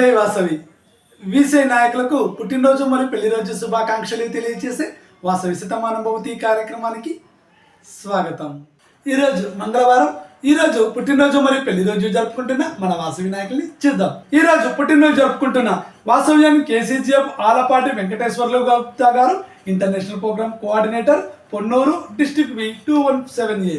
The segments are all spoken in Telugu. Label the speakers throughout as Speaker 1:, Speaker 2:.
Speaker 1: జై వాసవి వీసే నాయకులకు పుట్టినరోజు మరియు పెళ్ళిరోజు శుభాకాంక్షలు తెలియజేసే వాసవి శతమానుభవతి కార్యక్రమానికి స్వాగతం. ఈరోజు మంగళవారం ఈరోజు పుట్టినరోజు మరియు పెళ్ళిరోజు జరుపుకుంటున్న మన వాసవి నాయకుల్ని చూద్దాం. ఈ రోజు పుట్టినరోజు జరుపుకుంటున్న Vasavyam KCGF Alapati Venkateswarlu Gupta garu international program coordinator Ponnur district V two one seven A.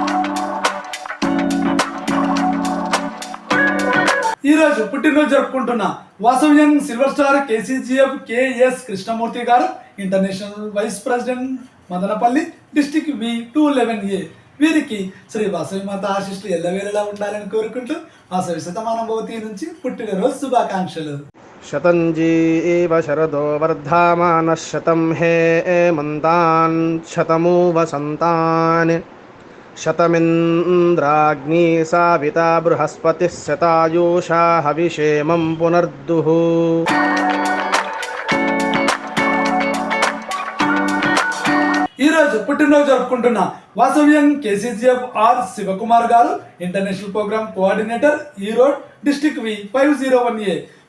Speaker 1: ఈరోజు పుట్టినరోజు జరుపుకుంటున్న వాసవ్యం silver star KCGF KS Krishnamurthy garu international vice president Madanapalle district V two eleven A. వీరికి శ్రీ వాసవి మాత ఆశిష్లు ఎల్లవేళలా ఉండాలని కోరుకుంటూ వాసవి శతమానభవతి నుంచి పుట్టినరోజు శుభాకాంక్షలు.
Speaker 2: శతంజీ శరదో వర్ధమాన శతం హే మంతాన్ శతమూ వసంతాన్ शतमिन्द्राग्नी साविता बृहस्पतिः शतायुषा हविषेमं पुनर्दुः
Speaker 1: ఈ రోజు పుట్టినరోజు జరుపుకుంటున్న వాసవ్యం KCGF R Shivakumar garu international program coordinator Erode district V five zero one A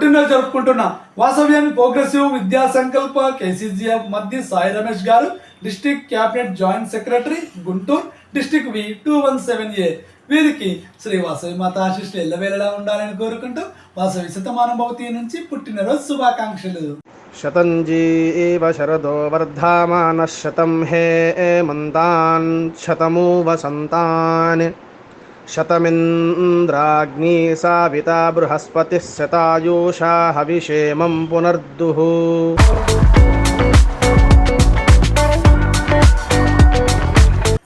Speaker 1: పుట్టినరోజు జరుపుకుంటున్న వాసవ్యం ప్రోగ్రెసివ్ విద్యా సంకల్ప కేసీజీఎఫ్ మధ్య Sai Ramesh garu district cabinet joint secretary Guntur district V two one seven A. వీరికి శ్రీ వాసవి మాత ఆశిష్లు ఎల్లవేళలా ఉండాలని కోరుకుంటూ వాసవి శతమానుభవతి నుంచి పుట్టినరోజు శుభాకాంక్షలు.
Speaker 2: శతంజీ శరదో వర్ధమాన శతం హే మంతాన్ శతమూ వసంతాన్ शतमिन्द्राग्नी साविता बृहस्पतिः शतायुषा हविषेमं पुनर्दुः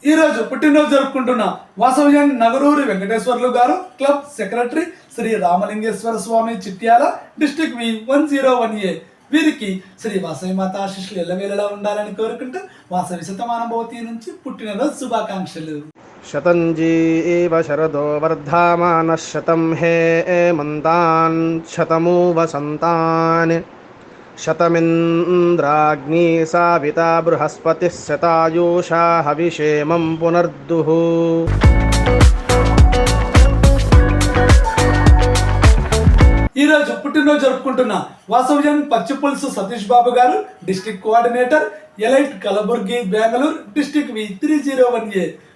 Speaker 1: ఈ రోజు పుట్టినరోజు జరుపుకుంటున్న వాసవ్యం Nagaruri Venkateswarlu garu club secretary Sri Ramalingeswara Swamy Chityala district V one zero one A వీరికి శ్రీ వాసవి మాత ఆశిష్లు ఎల్లవేళలా ఉండాలని కోరుకుంటూ వాసవి శతమానుభవతి నుంచి పుట్టినరోజు శుభాకాంక్షలు
Speaker 2: शतञ्जीव शरदो वर्धामानः शतं हे एमन्तान् शतमु वसन्तान् शतमिन्द्राग्नी साविता बृहस्पतिः शतायुषा हविषेमं पुनर्दुः
Speaker 1: ఈ రోజు పుట్టినరోజు జరుపుకుంటున్న వాసవ్యం పచ్చిపులుసు Satish Babu garu district coordinator elite Kalaburagi Bengaluru district V three zero one A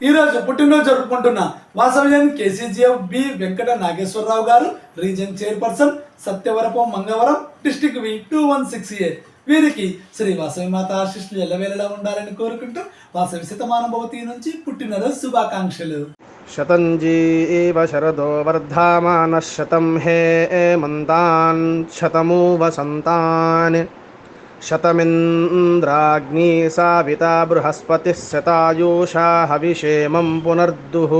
Speaker 1: ఈరోజు పుట్టినరోజు జరుపుకుంటున్న Vasavyan KCGF B Venkata Nageswararao garu region chairperson Satyavarapu Mangavaram district V two one six A వీరికి శ్రీ వాసవి మాత ఆశిష్లు ఎల్లవేళలా ఉండాలని కోరుకుంటూ వాసవి శతమానుభవతి నుంచి పుట్టినరోజు శుభాకాంక్షలు.
Speaker 2: శతంజీ శరదో వర్ధమాన శతం హే మంతాన్ శతమూ వసంతాన్ शतमिन्द्राग्नी साविता बृहस्पतिः शतायुषा हविषेमं पुनर्दुः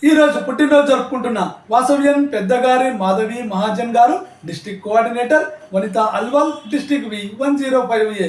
Speaker 1: ఈ రోజు పుట్టినరోజు జరుపుకుంటున్న వాసవ్యం పెద్దగారి Madhavi Mahajan garu district coordinator Vanitha Alwal district V one zero five A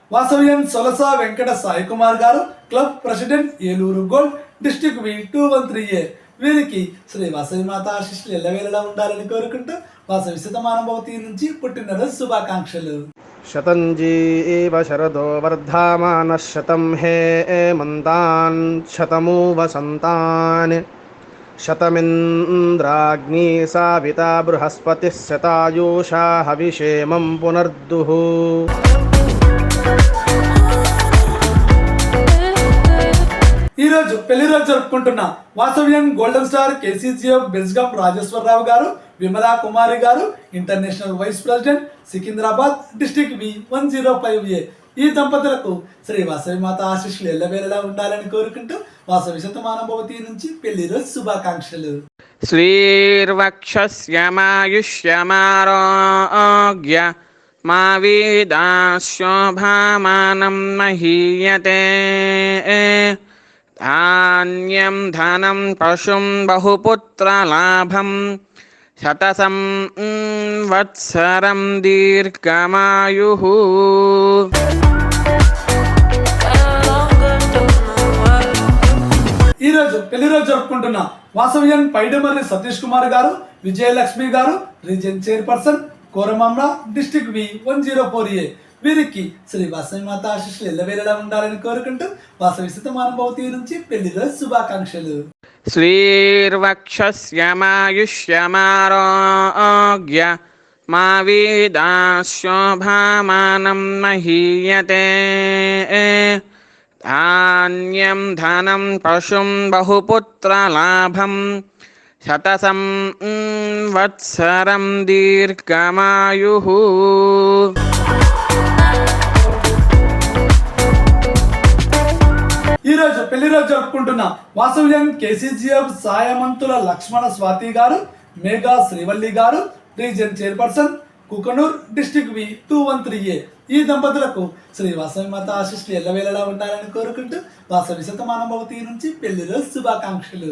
Speaker 1: వాసవ్యం సొలస Venkata Sai Kumar garu club president Eluru gold district V two one three A. వీరికి శ్రీ వాసవి మాత ఆశిష్లు ఎల్లవేళలా ఉండాలని కోరుకుంటూ వాసవి శతమానభవతి నుంచి పుట్టినరోజు శుభాకాంక్షలు.
Speaker 2: శతంజీ శరదో వర్ధమాన శతం హే మంతాన్ శతమూ వసంతాన్ శతమింద్రాగ్ని సావిత బృహస్పతి శతాయూషా హవిషేమం పునర్దుః.
Speaker 1: ఈరోజు పెళ్ళి రోజు జరుపుకుంటున్న Vasavyam golden star KCCF Bejjam Rajeswararao garu Vimala Kumari garu international vice president Secunderabad district V one zero five A. ఈ దంపతులకు శ్రీ వాసవి మాత ఆశీస్సులు ఎల్లవేళలా ఉండాలని కోరుకుంటూ వాసవి శతమానుభవతి నుంచి పెళ్ళి రోజు శుభాకాంక్షలు.
Speaker 3: శ్రీర్వక్ష శ్యమాయుష్యమారోగ్య మా వేదా మహీయతే ధాన్యం ధనం పశుం బహుపుత్రలాభం శతసం వత్సరం దీర్ఘమాయు
Speaker 1: ఈరోజు పెళ్ళిరోజు జరుపుకుంటున్న వాసవ్యం పైడమర్రి Satish Kumar garu Vijayalakshmi garu region chairperson Koramamba district B one zero four A. వీరికి శ్రీ వాసవి మాత ఆశీస్సులు ఎల్లవేళలా ఉండాలని కోరుకుంటూ వాసవి సుతమానుభవతి నుంచి పెళ్ళిలో శుభాకాంక్షలు.
Speaker 3: శ్రీర్వక్షమాయుష్యమారోగ్య మా వీదాశోభామానం మహీయతే. ధాన్యం ధనం పశుం బహుపుత్రలాభం శతసం వత్సరం దీర్ఘమాయు
Speaker 1: ఈరోజు పెళ్ళి రోజు జరుపుకుంటున్న Vasavyam KCGF సాయమంతుల Lakshmana Swathi garu Megha Srivalli garu region chairperson Kukanoor district V two one three A. ఈ దంపతులకు శ్రీ వాసవి మాత ఆశిష్లు ఎల్లవేళలా ఉండాలని కోరుకుంటూ వాసవి శతమానం భవతి నుంచి పెళ్ళి రోజు శుభాకాంక్షలు.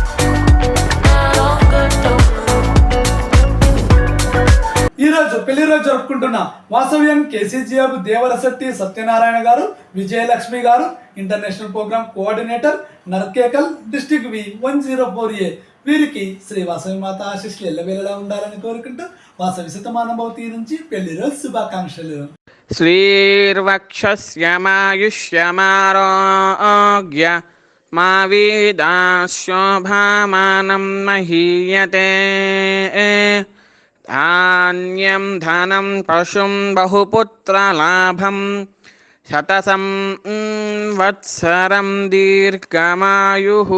Speaker 1: రోజు పెళ్ళి రోజు జరుపుకుంటున్న Vasavyam KCGF Devarasetti Satyanarayana garu Vijayalakshmi garu international program coordinator Narkekal district V one zero four A. వీరికి శ్రీ వాసవి మాత ఆశీస్సులు ఎల్లవేళలా ఉండాలని కోరుకుంటూ వాసవి శతమానభవతి నుంచి పెళ్ళి రోజు శుభాకాంక్షలు.
Speaker 3: శ్రీర్వక్షమాయుష్యమారోగ్య మా వీదాశోభామానం మహీయతే. धान्यं धनं पशुं बहुपुत्रलाभं शतसं वत्सरं दीर्घमायुः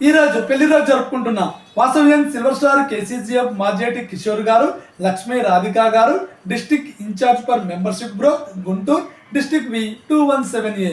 Speaker 1: ఈ రోజు పెళ్లి రోజు జరుపుకుంటున్న వాసవ్యం silver star KCGF Majeti Kishore garu Lakshmi Radhika garu district incharge for membership growth Guntur district V two one seven A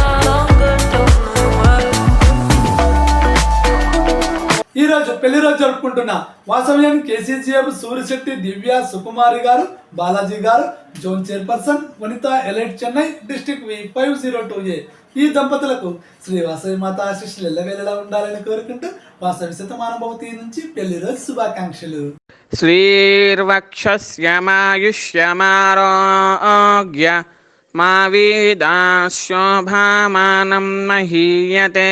Speaker 1: రోజు పెళ్ళి రోజు జరుపుకుంటున్న సమయం KCCF Surya Shetty Divya Sukumari garu Balaji garu zone chairperson Vanitha elite Chennai district V five zero two A. ఈ దంపతులకు శ్రీ వాసవి మాత ఆశీస్సులు ఎల్లవేళలా ఉండాలని కోరుకుంటూ వాసవి శతమానుభవతి నుంచి పెళ్ళి రోజు శుభాకాంక్షలు.
Speaker 3: శ్రీర్వక్షమాయుష్యమారోగ్య మా వీదాశోభామానం మహీయతే.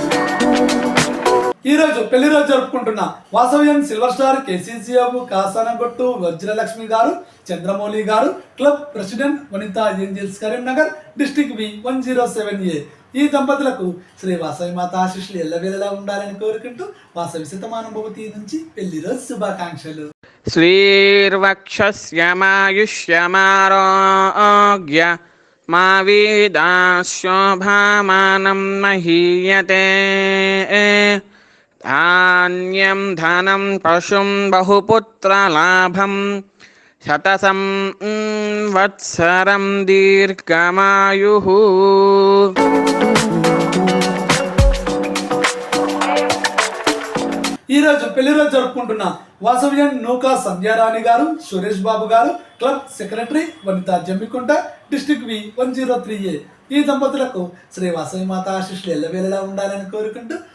Speaker 1: ఈరోజు పెళ్ళి రోజు జరుపుకుంటున్న Vasavyam silver star KCCF Kasanagottu Vajralakshmi garu Chandramouli garu club president Vanitha angels Karimnagar district B one zero seven A. ఈ దంపతులకు శ్రీ వాసవి మాత ఆశిష్లు ఎల్లవేళలా ఉండాలని కోరుకుంటూ వాసవి శతమానుభూతి నుంచి పెళ్ళి రోజు శుభాకాంక్షలు.
Speaker 3: శ్రీర్వక్షమాయుష్యమారోగ్య మా వీదాశోభామానం మహీయతే. ధాన్యం ధనం పశుం బహుపుత్రలాభం శతసం వత్సరం దీర్ఘమాయు
Speaker 1: ఈరోజు పెళ్ళి రోజు జరుపుకుంటున్న వాసవ్యం నూకా Sandhyarani garu Suresh Babu garu club secretary Vanitha Jammikunta district V one zero three A ఈ దంపతులకు శ్రీ వాసవి మాత ఆశిష్లు ఎల్లవేళలా ఉండాలని కోరుకుంటూ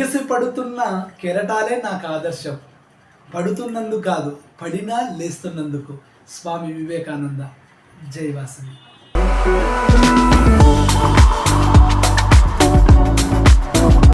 Speaker 1: ఎగిసి పడుతున్న కెరటాలే నాకు ఆదర్శం. పడుతున్నందు కాదు పడినా లేస్తున్నందుకు. స్వామి వివేకానంద జై వాసవి